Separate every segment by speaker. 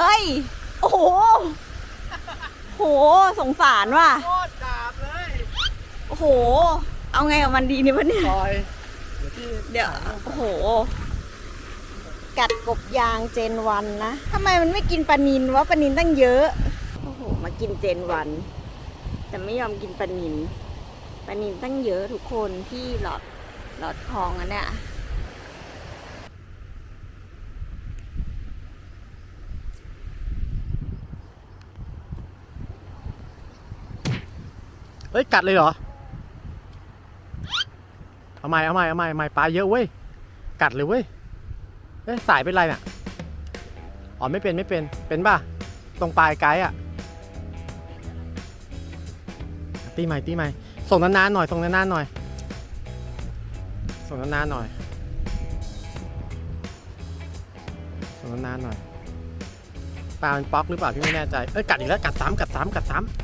Speaker 1: เฮ้ย โอ้โห โห สงสารว่ะ
Speaker 2: โคตรดาบเลย
Speaker 1: โอ้โห เอาไงกับมันดีเนี่ยวะเนี่ย
Speaker 2: ปล่อยเดี๋ยวพี่
Speaker 1: เดี๋ยว โอ้โห กัดกบยางเจนวันนะทำไมมันไม่กินปลานินวะปลานินตั้งเยอะ โอ้โห มากินเจนวัน แต่ไม่ยอมกินปลานินปลานินตั้งเยอะทุกคนที่หลอดหลอดคลองอันเนี้ย
Speaker 2: เฮ้ย กัดเลยเหรอ เอาใหม่เอาใหม่เอาใหม่เอาใหม่ปลาเยอะเว้ย กัดเลยเว้ยเอ้ย สายเป็นไรน่ะอ๋อไม่เป็นไม่เป็น เป็นป่ะ ตรงปลายไกด์อะ ตีใหม่ตีใหม่ ส่งนานๆหน่อย ส่งนานๆหน่อย ส่งนานๆหน่อย ส่งนานๆหน่อยปลามันป๊อกหรือเปล่าพี่ไม่แน่ใจ เอ้ยกัดอีกแล้วกัดซ้ำกัดซ้ำกัดซ้ำ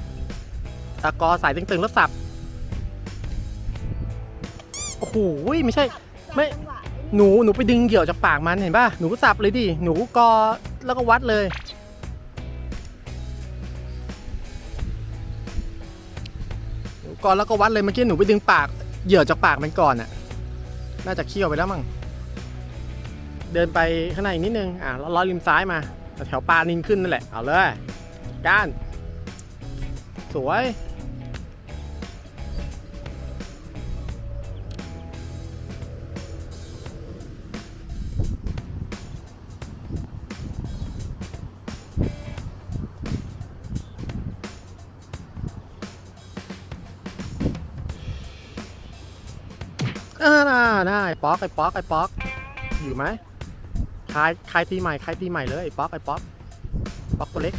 Speaker 2: ตะกอสายตึงๆแล้วสับ โอ้โหไม่ใช่ ไม่หนูหนูไปดึงเหยี่ยวจากปากมันเห็นป่ะ หนูก็สับเลยดิ หนูกอแล้วก็วัดเลย หนูกอแล้วก็วัดเลยเมื่อกี้หนูไปดึงปากเหยี่ยวจากปากมันก่อนน่ะ น่าจะเคี่ยวไปแล้วมั้ง เดินไปข้างในอีกนิดนึง อะแล้วล้อริมซ้ายมาแถวปลานินขึ้นนั่นแหละ เอาเลย ก้าน สวย อ่าน่าได้ป๊อกไอ้ป๊อกไอ้ป๊อก อยู่ไหมคลายคลายทีใหม่คลายทีใหม่เลยไอ้ป๊อกไอ้ป๊อก ป๊อกตัวเล็ก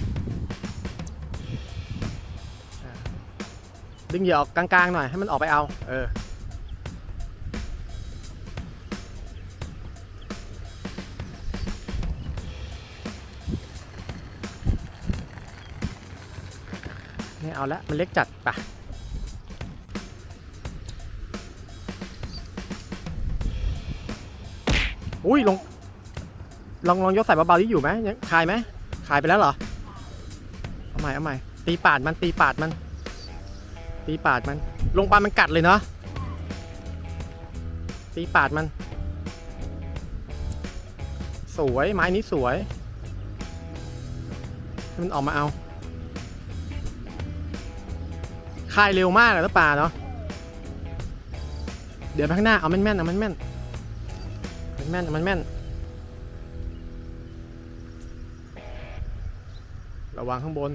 Speaker 2: ดึงเหยื่อออกกลางๆหน่อยให้มันออกไปเอา เออไม่เอาละมันเล็กจัดปะอุ้ยลง ลองลองยกใส่เบาๆที่อยู่ไหมยังคายไหมคายไปแล้วเหรอ เอาใหม่เอาใหม่ตีปาดมันตีปาดมัน ตีปาดมัน ลงปลามันกัดเลยเนาะตีปาดมัน สวยไม้นี้สวยมันออกมาเอาคายเร็วมากเลยแล้วปลาเนาะเดี๋ยวไปข้างหน้าเอาแม่นๆเอาแม่นๆมันแม่นมันแม่นระวังข้างบน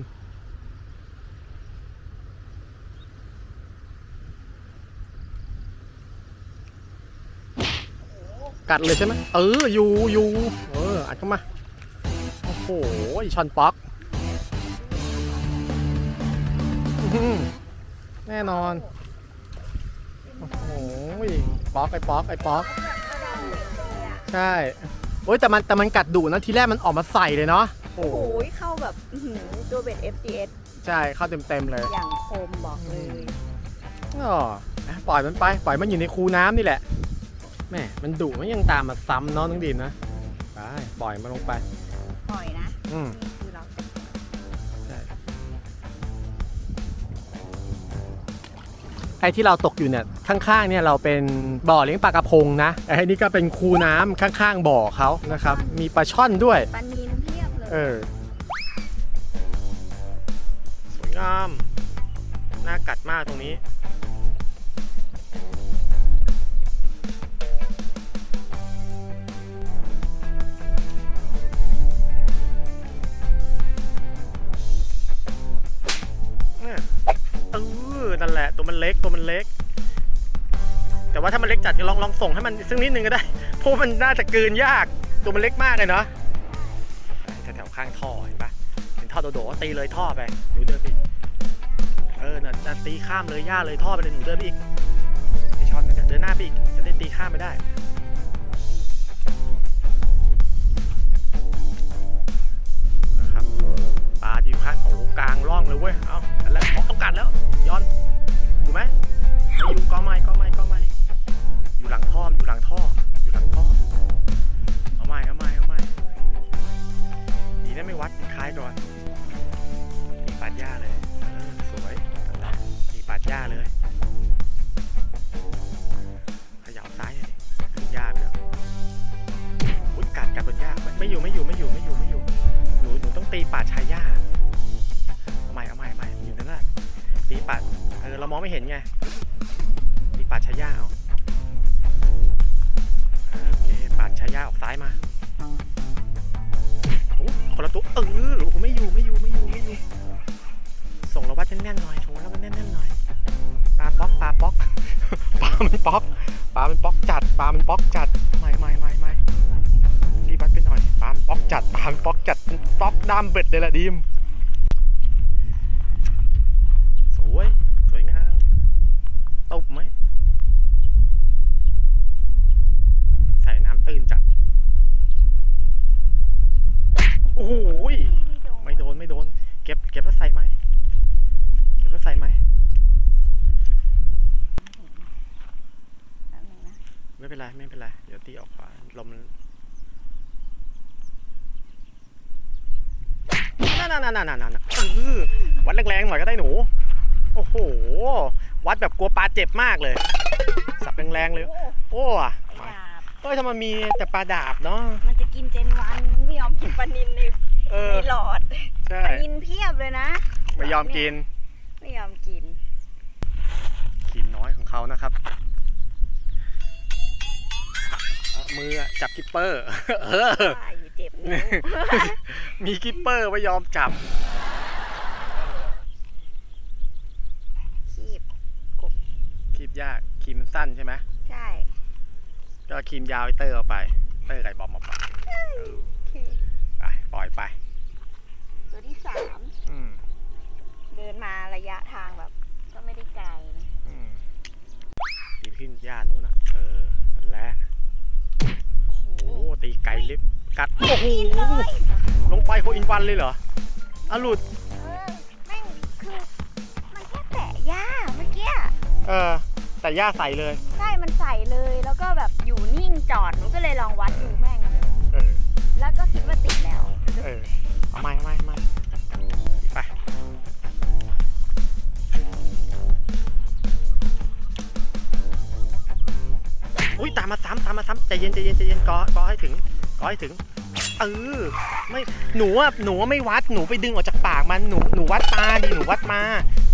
Speaker 2: กัดเลยใช่ไหมเอออยู่อยู่เอออัดเข้ามา โอ้โหชอนป๊อกอื้อหือแน่นอน โอ้โหป๊อกไอ้ป๊อกไอ้ป๊อกใช่โอ้ยแต่มันแต่มันกัดดุนะทีแรกมันออกมาใส่เลยเนาะโอ้
Speaker 1: โอ้
Speaker 2: โห
Speaker 1: โหเข้าแบบอื้อหือตัวเบ็ด FDS
Speaker 2: ใช่เข้าเต็มเต็มๆเลย
Speaker 1: อย่างคมบอกเลย
Speaker 2: อ๋ออะปล่อยมันไป ปล่อยมันอยู่ในคูน้ำนี่แหละ แม่มันดุมันยังตามมาซ้ำเนาะน้องดินนะไปปล่อยมันลงไป
Speaker 1: ปล่อยนะ
Speaker 2: อืม
Speaker 1: คือเรา
Speaker 2: ใช่ไอ้ที่เราตกอยู่เนี่ยข้างๆเนี่ยเราเป็นบ่อเลี้ยงปลากระพงนะไอ้นี่ก็เป็นคูน้ำข้างๆบ่อเขานะครับ มีปลาช่อนด้วย
Speaker 1: ปลานินเพียบเลย
Speaker 2: เออ สวยงาม น่ากัดมากตรงนี้ ตัวมันเล็ก แต่ว่าถ้ามันเล็กจัดก็ลองลองส่งให้มันซึ่งนิดนึงก็ได้เพราะมันน่าจะกืนยากตัวมันเล็กมากเลยเนาะแถวๆข้างท่อเห็นปะเห็นท่อโดดๆตีเลยท่อไปหนูเดินไปอีกเออน่ะจะตีข้ามเลยย่าเลยท่อไปเลยหนูเดินไปอีกไอช็อนนั่นเนี่ยเดินหน้าไปอีกจะได้ตีข้ามไปได้ ปลาป๊อกปลาป๊อกปลามันป๊อกปลามันป๊อกจัดปลามันป๊อกจัดไม่ไม่ไม่ไม่รีบัดไปหน่อยปลามันป๊อกจัดปลามันป๊อกจัดป๊อกดามเบ็ดเลยละดิมสวยสวยงามตบไหมใส่น้ำตื้นจัด โอ้โหยไม่โดนไม่โดน เก็บเก็บแล้วใส่ไหมเก็บแล้วใส่ไหม
Speaker 1: แป๊บนึงนะ
Speaker 2: ไม่เป็นไรไม่เป็นไร เดี๋ยว ตีออกขวาลมนั่นนั่นนั่นนั่นวัดแรงๆหน่อยก็ได้หนู โอ้โห วัดแบบกลัวปลาเจ็บมากเลย สับแรงๆเลย โอ้เอ้ยทำไมมีแต่ปลาดาบเนาะ
Speaker 1: มันจะกินเจนวันมันไม่ยอมกินปลานินในในหลอด
Speaker 2: ใช่
Speaker 1: ปลานินเพียบเลยนะ
Speaker 2: ไม่ยอมกิน
Speaker 1: ไม่ยอมกิน
Speaker 2: ขีมน้อยของเขานะครับ มืออะจับกิปเปอร์ เออ
Speaker 1: ว่าอยู่เจ็บนิ้ว
Speaker 2: มีกิปเปอร์ไม่ยอมจับ
Speaker 1: คีบ
Speaker 2: คีบยากคีมมันสั้นใช่ไหม
Speaker 1: ใช่
Speaker 2: ก็คีมยาวไอเตอร์เอาไป เตอร์ไก่บอมเอาไปเออ
Speaker 1: โอเค
Speaker 2: ไปปล่อยไป
Speaker 1: ตัวที่สาม
Speaker 2: อืม
Speaker 1: เดินมาระยะทางแบบ ก็ไม่ได้ไกลนะ
Speaker 2: อืมตีขึ้นหญ้านู้นอะ เออนั่นแหละ
Speaker 1: โอ้โห
Speaker 2: โอ้ตีไกลลิฟ กัด โอ้โหลงไปโคอินวันเลยเหรออะหลุด
Speaker 1: เออแม่งคือมันแค่แตะหญ้าเมื่อกี้
Speaker 2: เออ แต่หญ้าใสเลย
Speaker 1: ใช่มันใส่เลยแล้วก็แบบอยู่นิ่งจอดหนูก็เลยลองวัดดูแม่งเลย
Speaker 2: เออ
Speaker 1: แล้วก็คิดว่าติดแล้ว
Speaker 2: เออเอาไม่เอาไม่เอาไม่ไป อุ้ยตามมาซ้ำตามมาซ้ำใจเย็นใจเย็นใจเย็นกอ กอให้ถึง กอให้ถึงเออไม่หนูอะหนูอะไม่วัดหนูไปดึงออกจากปากมันหนูหนูวัดปลาดิหนูวัดมา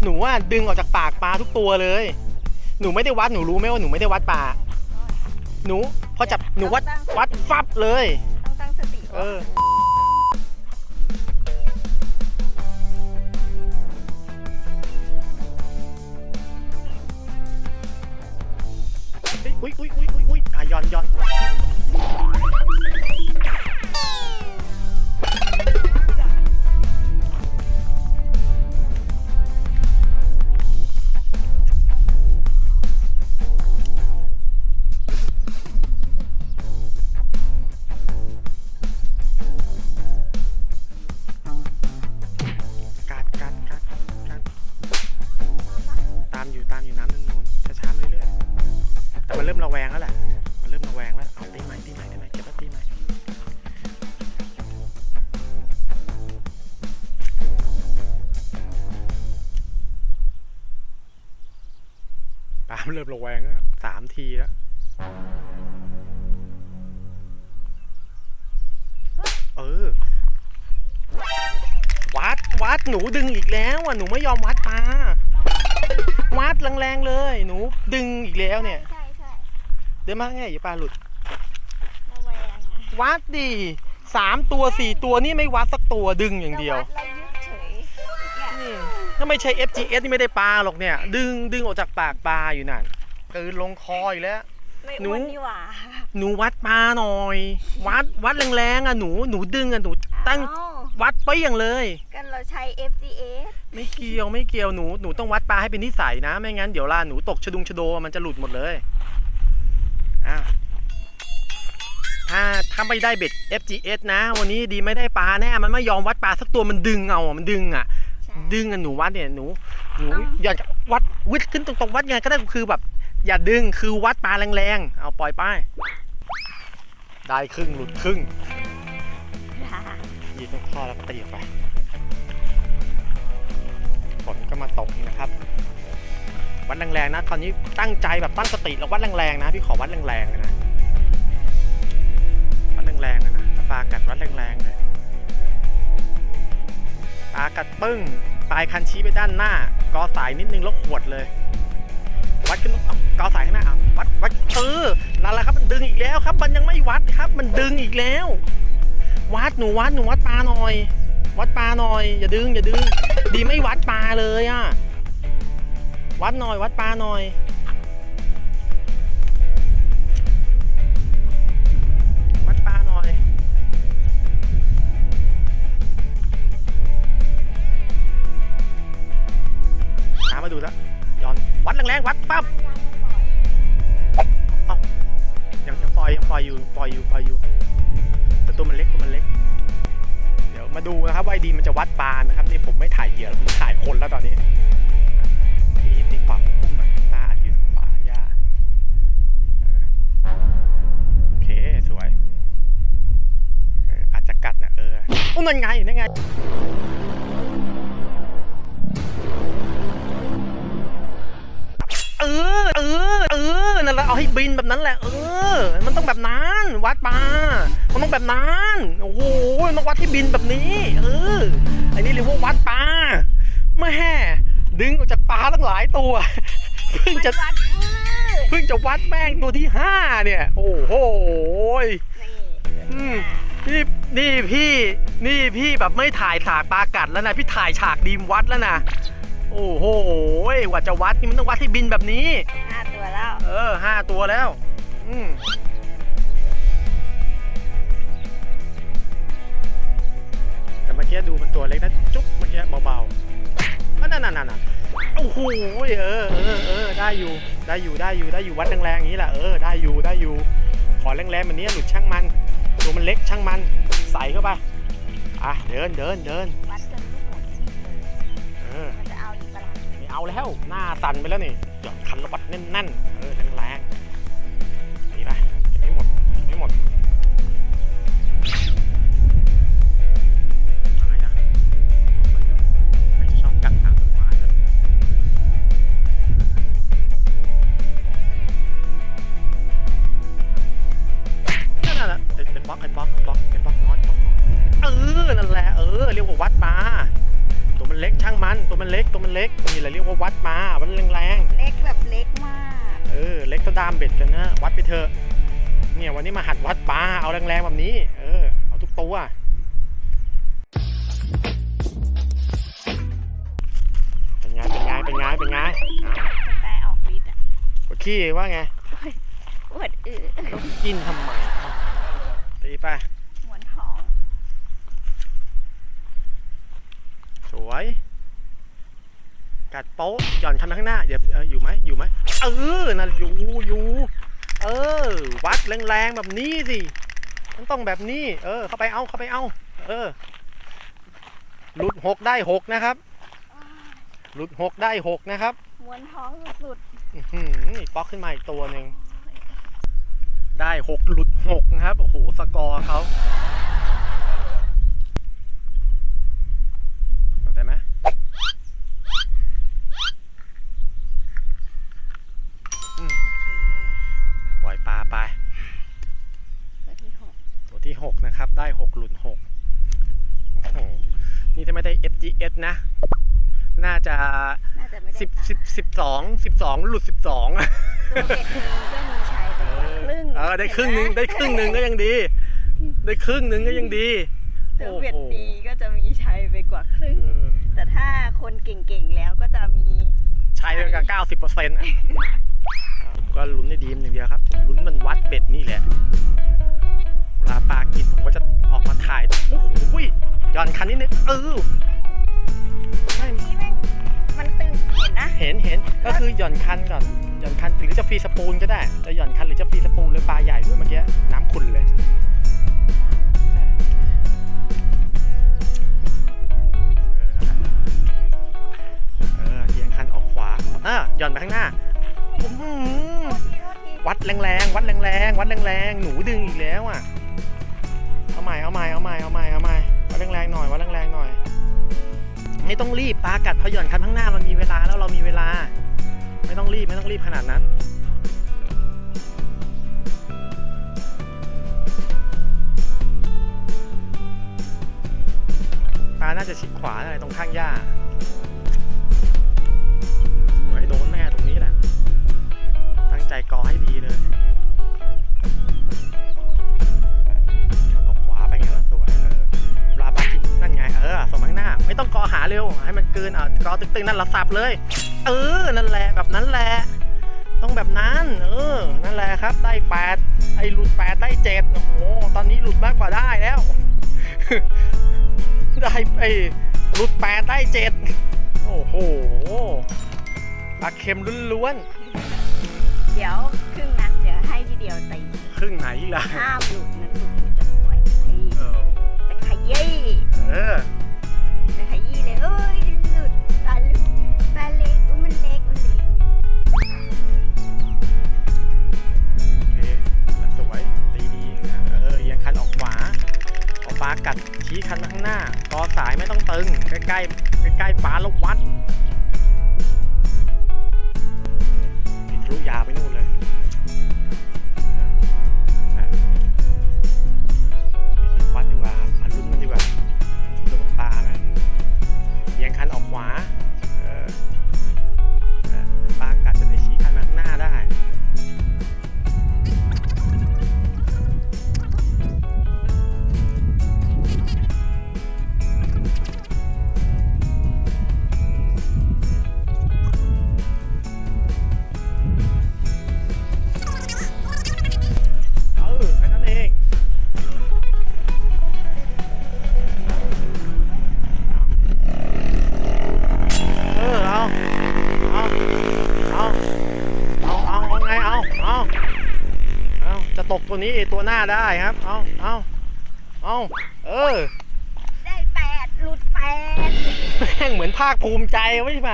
Speaker 2: หนูอะดึงออกจากปากปลาทุกตัวเลย หนูไม่ได้วัดหนูรู้ไหมว่าหนูไม่ได้วัดปลาหนูพอจับหนูวัดวัดฟับเลย
Speaker 1: ต้องตั้งสติ
Speaker 2: เออ เริ่มระแวงแล้วสามทีแล้วเออ วัดวัดหนูดึงอีกแล้วอะหนูไม่ยอมวัดปลาวัดแรงๆเลย หนูดึงอีกแล้วเนี่ย
Speaker 1: ใช่ใช่
Speaker 2: เดี๋ยวมาไงอย่าปลาหลุด
Speaker 1: ระแวงอะ
Speaker 2: วัดดิสามตัวสี่ตัวนี่ไม่วัดสักตัวดึงอย่างเดียว
Speaker 1: จะวัเรา
Speaker 2: ถ้าไม่ใช่ FGS นี่ไม่ได้ปลาหรอกเนี่ย ดึงดึงออกจากปากปลาอยู่นั่นกลืนลงคออีกแล้ว
Speaker 1: ไม่
Speaker 2: หนู
Speaker 1: อ้วนนี่หว่า
Speaker 2: หนูวัดปลาหน่อย วัดวัดแรงๆอะหนูหนูดึงอะหนูตั้ง
Speaker 1: เอ้า
Speaker 2: วัดไปอย่างเลย
Speaker 1: กันเราใช้ FGS
Speaker 2: ไม่เกี่ยวไม่เกี่ยวหนูหนูต้องวัดปลาให้เป็นนิสัยนะ ไม่งั้นเดี๋ยวล่ะหนูตกชะดุงชะโดมันจะหลุดหมดเลยอะถ้าถ้าไม่ได้เบ็ด FGS นะ วันนี้ดีไม่ได้ปลาแน่มันไม่ยอมวัดปลาสักตัวมันดึงเอาอะมันดึงอะ
Speaker 1: ใช่
Speaker 2: ดึงอะหนูวัดเนี่ยหนูหนู
Speaker 1: อ
Speaker 2: ย่าวัดวิดขึ้นตรงๆวัดไงก็ได้คือแบบ อย่าดึงคือวัดปลาแรงๆเอาปล่อยป้ายได้ครึ่งหลุดครึ่งยีต้องข้อแล้วตีออกไปฝนก็มาตกนะครับวัดแรงๆนะคราวนี้ตั้งใจแบบตั้งสติแล้ววัดแรงๆนะพี่ขอวัดแรงๆนะวัดแรงๆนะปลากัดวัดแรงๆเลย ปลากัดปึ้ง ปลายคันชี้ไปด้านหน้า กอสายนิดนึงแล้วขวดเลย วัดขึ้นกอสายข้างหน้าเอาวัดวัดเออนั่นแหละครับมันดึงอีกแล้วครับ มันยังไม่วัดครับ มันดึงอีกแล้ว วัดหนูวัดหนูวัดปลาหน่อย วัดปลาหน่อย อย่าดึงอย่าดึง ดีไม่วัดปลาเลยอะ วัดหน่อยวัดปลาหน่อย แรงวัดปั๊บยังยังปล่อยยังปล่อยอยู่ปล่อยอยู่ปล่อยอยู่แต่ตัวมันเล็กตัวมันเล็ก เดี๋ยวมาดูนะครับว่าไอดีมันจะวัดปลาไหมครับนี่ผมไม่ถ่ายเหยื่อแล้วผมถ่ายคนแล้วตอนนี้ตีตีขวาพุ่มหน่อยตาอาจอยู่ขวาย่าเออโอเคสวยเอออาจจะกัดนะเออโอ้นั่นไงนั่นไง นั่นแหละเอาให้บินแบบนั้นแหละ เออ มันต้องแบบนั้นวัดปลามันต้องแบบนั้นโอ้โหต้องวัดให้บินแบบนี้ เอออันนี้เรียกว่าวัดปลาแม่ดึงออกจากปลาตั้งหลายตัวเพิ่งจะ
Speaker 1: วัดมืด
Speaker 2: เพิ่งจะวัดแม่งตัวที่ห้าเนี่ย โอ้โห
Speaker 1: นี่
Speaker 2: อืมนี่นี่พี่นี่พี่แบบไม่ถ่ายฉากปลากัดแล้วนะพี่ถ่ายฉากดีมวัดแล้วนะโอ้โหกว่าจะวัดนี่มันต้องวัดให้บินแบบนี้
Speaker 1: ห้าตัว แล้ว
Speaker 2: เออห้าตัวแล้ว อืมแต่เมื่อกี้ดูมันตัวเล็กนะ จุ๊บเมื่อกี้เบาๆนั่นนั่นนั่นโอ้โหเออเออเออได้อยู่ ได้อยู่ ได้อยู่ ได้อยู่ วัดแรงๆอย่างนี้แหละ เออ ได้อยู่ ได้อยู่ ขอแรงๆแบบนี้หลุดช่างมัน ตัวมันเล็กช่างมัน ใส่เข้าไป อะ เดินเดินเดิน
Speaker 1: วัดจนลูกหมดที่เลย
Speaker 2: เออ
Speaker 1: มันจะเอาอีกปะล่ะ
Speaker 2: ไม่เอาแล้ว หน้าสั่นไปแล้วนี่หย่อนคันระบัดแน่นๆ ดามเบ็ดกันนะ วัดไปเถอะเนี่ยวันนี้มาหัดวัดปลาเอาแรงๆแบบนี้ เออ เอาทุกตัวเป็นไงเป็นไงเป็นไงเป็นไงอ้าว
Speaker 1: กาแฟออกฤทธิ์อะ
Speaker 2: ปวดขี้ว่าไง
Speaker 1: ปวดอือ
Speaker 2: ต้องกินทำไมอ้าวตีไป
Speaker 1: หมวนท้อง
Speaker 2: สวย กัดโป๊ะหย่อนคันไปข้างหน้าเดี๋ยวเอออยู่ไหมอยู่ไหมเออนั่นอยู่อยู่เออ วัดแรงๆแบบนี้สิมันต้องแบบนี้ เออ เข้าไปเอาเข้าไปเอา เออหลุดหกได้หกนะครับหลุดหกได้หกนะครับ
Speaker 1: หมวนท้องสุด
Speaker 2: อื้อหือนี่ป๊อกขึ้นมาอีกตัวหนึ่งได้หกหลุดหกนะครับโอ้โหสกอร์เขาเข้าใจไหม อืม
Speaker 1: ๆโอเค
Speaker 2: ปล่อยปลาไป
Speaker 1: ตัวที่หก
Speaker 2: ตัวที่ 6 นะครับ ได้ 6 หลุด 6 โอ้โห นี่ถ้าไม่ได้ FGS นะ น่าจะ
Speaker 1: น่าจะไม่ได้
Speaker 2: 10
Speaker 1: ปลา
Speaker 2: 10 12 12หลุด12อะ
Speaker 1: ตัวเบ็ดหนึงก็มีชัยไปกว่าครึ่ง
Speaker 2: เออได้ครึ่งหนึง
Speaker 1: เห็นหม
Speaker 2: ได้ครึ่งหนึงก็ยังดี ได้ครึ่งหนึงก็ยังดี
Speaker 1: ตัวเบ็ด
Speaker 2: โอ้โห
Speaker 1: ดีก็จะมีชัยไปกว่าครึ่ง
Speaker 2: เออ
Speaker 1: แต่ถ้าคนเก่งๆแล้วก็จะมี
Speaker 2: ใช้ไปกับ90เปอร์เซ็นต์อะผมก็ลุ้นได้ดีมหนึ่างเดียวครับผมลุ้นมันวัดเบ็ดนี่แหละเวลาปลากินผมก็จะออกมาถ่ายโอ้โหหย่อนคันนิดนึงเออ ใช่
Speaker 1: นี่แม่งมันตึงเห็นนะ
Speaker 2: เห็นเห็นก็คือหย่อนคันก่อน หย่อนคันหรือจะฟรีสปูนก็ได้ จะหย่อนคันหรือจะฟรีสปูนหรือปลาใหญ่ด้วยเมื่อกี้น้ำขุ่นเลยใช่เออนั่นแหละเออเอียงคันออกขวาอะหย่อนไปข้างหน้าอื้อหือวัดแรงๆวัดแรงๆวัดแรงๆหนูดึงอีกแล้วอะเอาใหม่เอาใหม่เอาใหม่เอาใหม่เอาใหม่วัดแรงๆหน่อยวัดแรงๆหน่อยอื ไม่ต้องรีบปลากัดพย่อนคันข้างหน้ามันมีเวลาแล้วเรามีเวลา ไม่ต้องรีบไม่ต้องรีบขนาดนั้นปลาน่าจะชิดขวาอะไรตรงข้างหญ้า เร็วให้มันเกินอะกอตึงๆนั่นละสับเลย เออนั่นแหละแบบนั้นแหละ ต้องแบบนั้น เออ นั่นแหละครับ ได้แปดไอ้หลุดแปดได้เจ็ดโอ้โหตอนนี้หลุดมากกว่าได้แล้ว ได้ไอ้หลุดแปดได้เจ็ดโอ้โหปลาเค็มล้วน
Speaker 1: เดี๋ยวครึ่งนั้นเดี๋ยวให้พี่เดียวตี
Speaker 2: ๆครึ่งไหนล่ะ
Speaker 1: ห้ามหลุดนะหลุดมันจะปล่อยที
Speaker 2: เออ
Speaker 1: จะขยี้
Speaker 2: เออ ตึง ใกล้ใกล้ๆใกล้ๆป่าล้ววัดมีทะลุยาไปนู่นเลย ตกตัวนี้ตัวหน้าได้ครับ เอาเอาเอาเออ
Speaker 1: ได้แปดหลุดแปด
Speaker 2: แม่งเหมือนภาคภูมิใจไม่ใช่ไหม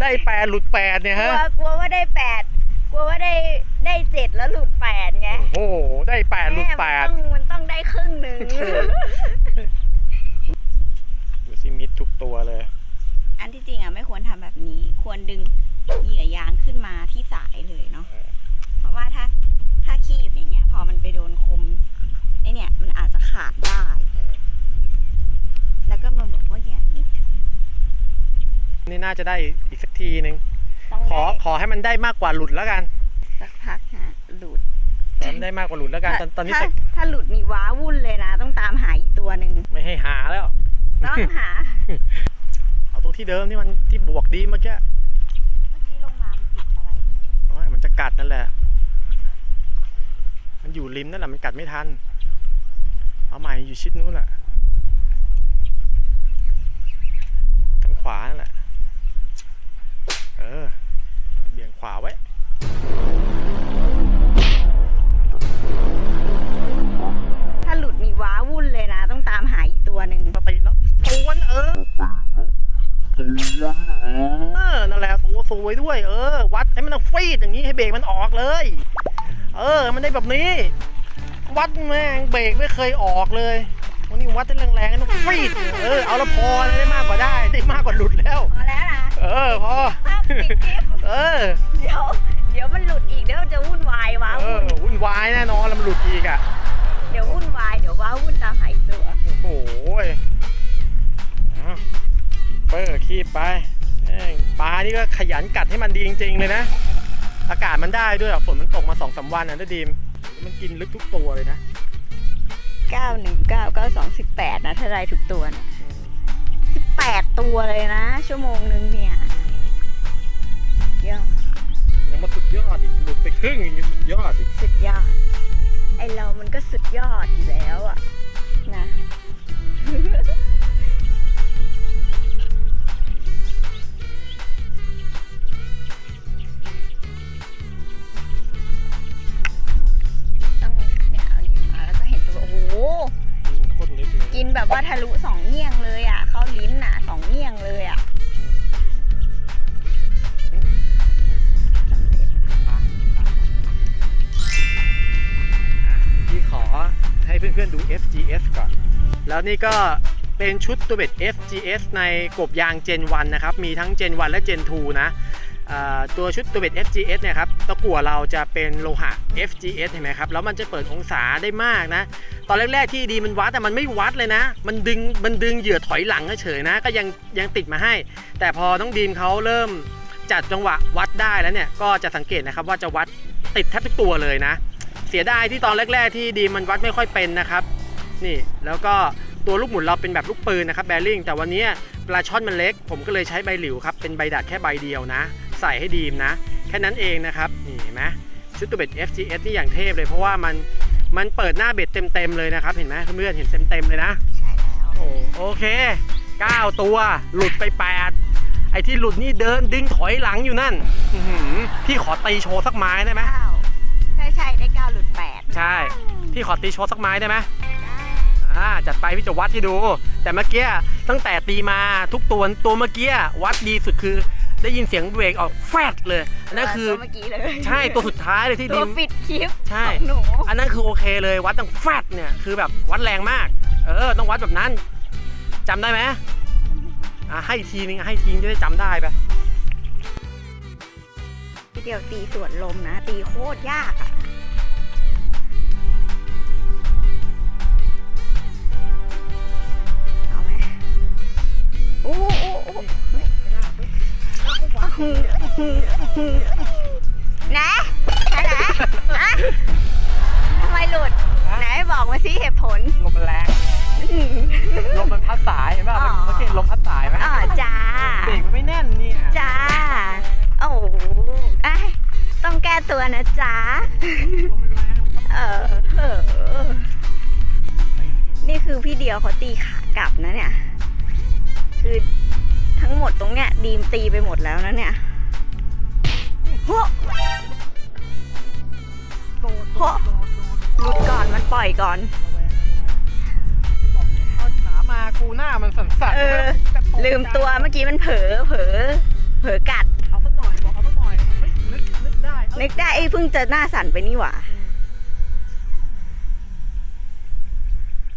Speaker 2: ได้แปดหลุดแปดเนี่ย
Speaker 1: กลั
Speaker 2: ฮะ
Speaker 1: วกลัวว่าได้แปดกลัวว่าได้ได้เจ็ดแล้วหลุดแปดไง
Speaker 2: โอ้โห ได้แปดหลุดแปด
Speaker 1: ม่มันต้องมันต้องได้ครึ่งหนึ่ง
Speaker 2: โอ้โหดูสิมิดทุกตัวเลย
Speaker 1: อันที่จริงอะไม่ควรทำแบบนี้ ควรดึงเหยื่อยางขึ้นมาที่สายเลยเนาะ
Speaker 2: เออ
Speaker 1: เพราะว่าถ้าถ้าคีบอย่างเงี้ยพ อมันไปโดนคมไอเนี่ยมันอาจจะขาดได้ แล้วก็มาบอกว่าอย่าไม่ถึง
Speaker 2: นี่น่าจะได้อีกสักทีหนึ่ง
Speaker 1: ต้อง
Speaker 2: ขอ
Speaker 1: ได้
Speaker 2: ขอให้มันได้มากกว่าหลุดแล้วกัน
Speaker 1: สักพักฮะหลุด
Speaker 2: ขอให้มันได้มากกว่าหลุดแล้วกันตอนตอนนี้
Speaker 1: ถ้า
Speaker 2: เสร็จ
Speaker 1: ถ้าหลุดนี่ว้าวุ่นเลยนะ ต้องตามหาอีกตัวหนึ่ง
Speaker 2: ไม่ให้หาแล้ว
Speaker 1: ต้องหา
Speaker 2: เอาตรงที่เดิมที่มันที่บวกดีเมื่อกี้
Speaker 1: เมื่อกี้ลงมามันติดอะไรก็ไม่รู้
Speaker 2: โอ้ยมันจะกัดนั่นแหละ มันอยู่ริมนั่นแหละมันกัดไม่ทัน เอาใหม่อยู่ชิดนู้นแหละทางขวานั่นแหละ เออ เบี่ยงขวาไว้
Speaker 1: ถ้าหลุดนี่ว้าวุ่นเลยนะ ต้องตามหาอีกตัวหนึ่ง
Speaker 2: สติแล้วทวนเออเออนั่นแหละตัวสวยด้วย เออ วัดให้มันฟีดอย่างนี้ให้เบรกมันออกเลย เออ มันได้แบบนี้ วัดแม่งเบรกไม่เคยออกเลยวันนี้วัดได้แรงๆให้มันฟีดเออเอาละพอแล้วได้มากกว่าได้ได้มากกว่าหลุดแล้ว
Speaker 1: พอแล้วนะ
Speaker 2: เออพอ
Speaker 1: ภาพติดกิ๊บ
Speaker 2: เออ
Speaker 1: เดี๋ยว เดี๋ยวมันหลุดอีกเดี๋ยวจะวุ่นวายว้า
Speaker 2: เอ
Speaker 1: วุ่
Speaker 2: อนวุ่นวายแน่นอนแล้วมันหลุดอีกอะ
Speaker 1: เดี๋ยววุ่นวายเดี๋ยวว้าวุ่นตามหาอีกตัว
Speaker 2: โอ้โหยเอาเปิดคีบไปแม่งปลานี่ก็ขยันกัดให้มันดีจริงๆเลยนะ อากาศมันได้ด้วยอะฝนมันตกมาสองสามวันนะนะดีมมันกินลึกทุกตัวเลยนะ
Speaker 1: 9 1 9 9 2 18นะถ้าได้ทุกตัวเนี่ย18ตัวเลยนะ ชั่วโมงนึงเนี่ยยอด
Speaker 2: ยังมาสุดยอดอีกหลุดไปครึ่งอย่างนี้สุดยอดอีก
Speaker 1: สุดยอด ไอเรามันก็สุดยอดอยู่แล้วอะนะ นี่ก็เป็
Speaker 2: นชุดตัวเบ็ด FGS ในกบยาง Gen 1 นะครับ มีทั้ง Gen 1 และ Gen 2 นะตัวชุดตัวเบ็ด FGS เนี่ยครับตะกั่วเราจะเป็นโลหะ FGS เห็นไหมครับ แล้วมันจะเปิดองศาได้มากนะ ตอนแรก ๆ ที่ดีมันวัดแต่มันไม่วัดเลยนะ มันดึงมันดึงเหยื่อถอยหลังเฉยๆนะ ก็ยังยังติดมาให้ แต่พอน้องดีมเขาเริ่มจัดจังหวะวัดได้แล้วเนี่ย ก็จะสังเกตนะครับว่าจะวัดติดแทบทุกตัวเลยนะ เสียดายที่ตอนแรก ๆ ที่ดีมันวัดไม่ค่อยเป็นนะครับ นี่แล้วก็ ตัวลูกหมุนเราเป็นแบบลูกปืนนะครับแบริ่งแต่วันนี้ปลาช่อนมันเล็ก ผมก็เลยใช้ใบหลิวครับ เป็นใบดัดแค่ใบเดียวนะ ใส่ให้ดีมนะ แค่นั้นเองนะครับ นี่เห็นไหมชุดตัวเบ็ด FGS นี่อย่างเทพเลยเพราะว่ามันมันเปิดหน้าเบ็ดเต็มๆเลยนะครับ เห็นไหมเพื่อนๆเห็นเต็มๆเลยนะ
Speaker 1: ใช่แล้ว
Speaker 2: โอ้โอเค 9 ตัวหลุดไป 8 ไอ้ที่หลุดนี่เดินดึงถอยหลังอยู่นั่นอื้อหือพี่ขอตีโชว์สักไม้ได้ไหม
Speaker 1: เก้าใช่ใช่ได้เก้าหลุดแปด
Speaker 2: ใช่พี่ขอตีโชว์สักไม้ได้ไหม
Speaker 1: ได้
Speaker 2: อ่าจัดไปพี่จะวัดให้ดู แต่เมื่อกี้ตั้งแต่ตีมาทุกตัวตัวเมื่อกี้วัดดีสุดคือ ได้ยินเสียงเบรกออกแฟดเลยอันนั้นคือ
Speaker 1: ตัวเมื่อกี้เลย
Speaker 2: ใช่ตัวสุดท้ายเลยที่
Speaker 1: ตั
Speaker 2: ดิ
Speaker 1: ว
Speaker 2: ม
Speaker 1: ปิดคลิป
Speaker 2: ใช่
Speaker 1: ของหนู
Speaker 2: อันนั้นคือโอเคเลยวัดตั้งแฟดเนี่ยคือแบบวัดแรงมาก เออ ต้องวัดแบบนั้นจำได้ไหมอะให้ทีนึงให้ทีนึงจะได้จำได้ไป
Speaker 1: พี่เดียวตีสวนลมนะ ตีโคตรยากอะ โอ้โอ้โอ้นะนะนะนะทำไมหลุด ไหนบอกมาสิเหตุผล
Speaker 2: ลมมันแรงลมมันพัดสายเห็นป่ะเมื่อกี้ลมพัดสายไหม
Speaker 1: อ๋อจ้า
Speaker 2: เบรกมันไม่แน่นเนี่ย
Speaker 1: จ้าโอ้โหไอ้ต้องแก้ตัวนะจ๊ะ
Speaker 2: ลมมันแรง
Speaker 1: เออเออนี่คือพี่เดียวเขาตีขากลับนะเนี่ย คือทั้งหมดตรงเนี้ยดีมตีไปหมดแล้วนะเนี่ยโหโหหลุดก่อนมันปล่อยก่อน
Speaker 2: เอาขามากูหน้ามันสั่นๆ
Speaker 1: เออ
Speaker 2: กระโปรง
Speaker 1: ลืมตัวเมื่อกี้มันเผลอเผลอเผลอกัด
Speaker 2: เอาสักหน่อยบอกเอาสักหน่อยเฮ้ยนึกนึกได้เอ้ย
Speaker 1: นึกได้ไอ้ยเพิ่งจะหน้าสั่นไปนี่หว่า
Speaker 2: อื